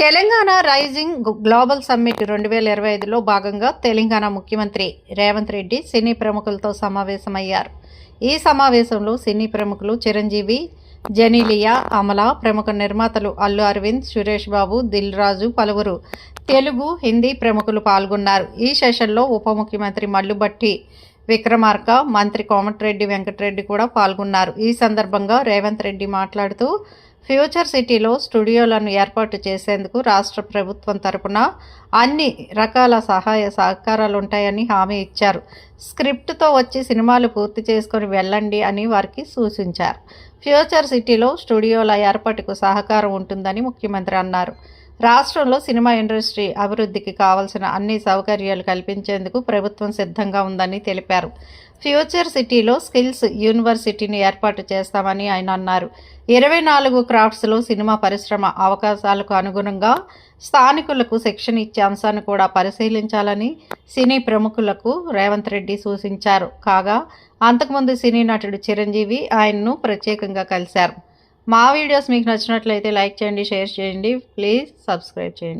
Telangana rising global summit రెండు వేల ఇరవై ఐదులో భాగంగా తెలంగాణ ముఖ్యమంత్రి రేవంత్ రెడ్డి సినీ ప్రముఖులతో సమావేశమయ్యారు. ఈ సమావేశంలో సినీ ప్రముఖులు చిరంజీవి జెనీలియా అమల ప్రముఖ నిర్మాతలు అల్లు అరవింద్ సురేష్ బాబు దిల్ రాజు పలువురు తెలుగు హిందీ ప్రముఖులు పాల్గొన్నారు. ఈ సెషన్లో ఉప ముఖ్యమంత్రి మల్లుబట్టి విక్రమార్క మంత్రి కోమటిరెడ్డి వెంకటరెడ్డి కూడా పాల్గొన్నారు. ఈ సందర్భంగా రేవంత్ రెడ్డి మాట్లాడుతూ ఫ్యూచర్ సిటీలో స్టూడియోలను ఏర్పాటు చేసేందుకు రాష్ట్ర ప్రభుత్వం తరపున అన్ని రకాల సహాయ సహకారాలు ఉంటాయని హామీ ఇచ్చారు. స్క్రిప్ట్తో వచ్చి సినిమాలు పూర్తి చేసుకొని వెళ్ళండి అని వారికి సూచించారు. ఫ్యూచర్ సిటీలో స్టూడియోల ఏర్పాటుకు సహకారం ఉంటుందని ముఖ్యమంత్రి అన్నారు. రాష్ట్రంలో సినిమా ఇండస్ట్రీ అభివృద్ధికి కావలసిన అన్ని సౌకర్యాలు కల్పించేందుకు ప్రభుత్వం సిద్ధంగా ఉందని తెలిపారు. ఫ్యూచర్ సిటీలో స్కిల్స్ యూనివర్సిటీని ఏర్పాటు చేస్తామని ఆయన అన్నారు. ఇరవై నాలుగు క్రాఫ్ట్స్లో సినిమా పరిశ్రమ అవకాశాలకు అనుగుణంగా స్థానికులకు శిక్షణ ఇచ్చే అంశాన్ని కూడా పరిశీలించాలని సినీ ప్రముఖులకు రేవంత్ రెడ్డి సూచించారు. కాగా అంతకుముందు సినీ నటుడు చిరంజీవి ఆయన్ను ప్రత్యేకంగా కలిశారు. మా వీడియోస్ మీకు నచ్చినట్లయితే లైక్ చేయండి షేర్ చేయండి. ప్లీజ్ సబ్స్క్రైబ్ చేయండి.